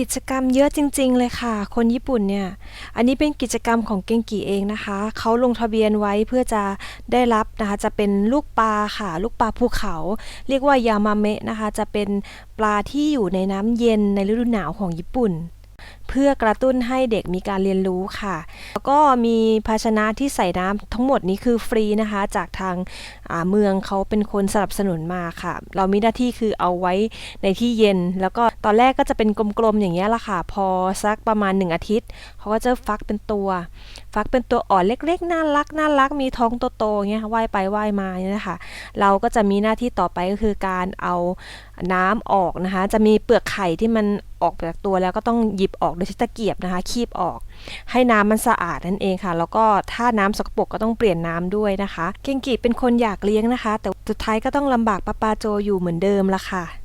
กิจกรรมเยอะจริง ๆ เลยค่ะ คนญี่ปุ่นเนี่ย อันนี้เป็นกิจกรรมของเกงกีเองนะคะ เขาลงทะเบียนไว้เพื่อจะได้รับนะคะ จะเป็นลูกปลาค่ะ ลูกปลาภูเขา เรียกว่ายามาเมะนะคะ จะเป็นปลาที่อยู่ในน้ำเย็นในฤดูหนาวของญี่ปุ่น เพื่อกระตุ้นให้เด็กมีการเรียนรู้ค่ะ แล้วก็มีภาชนะที่ใส่น้ำทั้งหมดนี้คือฟรีนะคะ จากทางาเมืองเขาเป็นคนสนับสนุนมาค่ะ เรามีหน้าที่คือเอาไว้ในที่เย็น แล้วก็ตอนแรกก็จะเป็นกลมๆอย่างเงี้ยละค่ะ พอสักประมาณหนึ่งอาทิตย์เขาก็จะฟักเป็นตัว ฟักเป็นตัวอ่อนเล็กๆน่ารักน่ารักมีท้องโตๆอย่างเงี้ยว่ายไปว่ายมาเนี่ยนะคะเราก็จะมีหน้าที่ต่อไปก็คือการเอาน้ำออกนะคะ จะมีเปลือกไข่ที่มัน ออกจากตัวแล้วก็ต้องหยิบออกโดยใช้ตะเกียบนะคะ คีบออก ให้น้ำมันสะอาดนั่นเองค่ะ แล้วก็ถ้าน้ำสกปรกก็ต้องเปลี่ยนน้ำด้วยนะคะ เกงกิเป็นคนอยากเลี้ยงนะคะ แต่สุดท้ายก็ต้องลำบากป้าปาโจอยู่เหมือนเดิมละค่ะ